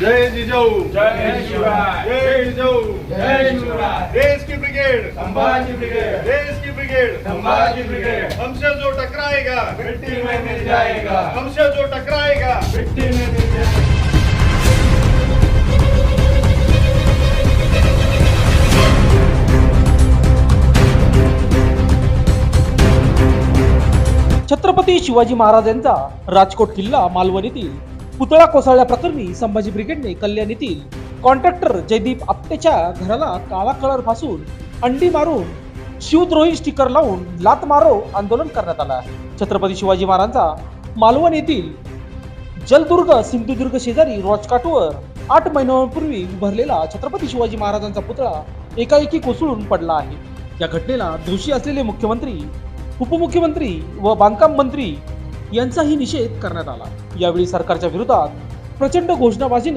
जय जिजाऊ. जय शिवराय. जय जिजाऊ. जय शिवराय. देश की brigade. Sambhaji brigade. देश की ब्रिगेड. संभाजी ब्रिगेड. हमसे जो टकराएगा मिट्टी में मिल जाएगा. हमसे जो टकराएगा मिट्टी में मिल जाएगा. छत्रपती शिवाजी महाराज यांचा राजकोट किल्ला मालवण येथील पुतळा कोसळल्याप्रकरणी संभाजी ब्रिगेडने कल्याण येथील कॉन्ट्रॅक्टर जयदीप आपटेच्या घराला काळा कलर फासून अंडी मारून शिवद्रोही स्टिकर लावून लात मारो आंदोलन करण्यात आलं आहे. छत्रपती शिवाजी महाराजांचा मालवण येथील जलदुर्ग सिंधुदुर्ग शेजारी रॉचकाटवर आठ महिन्यांपूर्वी उभारलेला छत्रपती शिवाजी महाराजांचा पुतळा एकाएकी कोसळून पडला आहे. या घटनेला दोषी असलेले मुख्यमंत्री उपमुख्यमंत्री व बांधकाम मंत्री यांचाही निषेध करण्यात आला. यावेळी सरकारच्या विरोधात प्रचंड घोषणाबाजी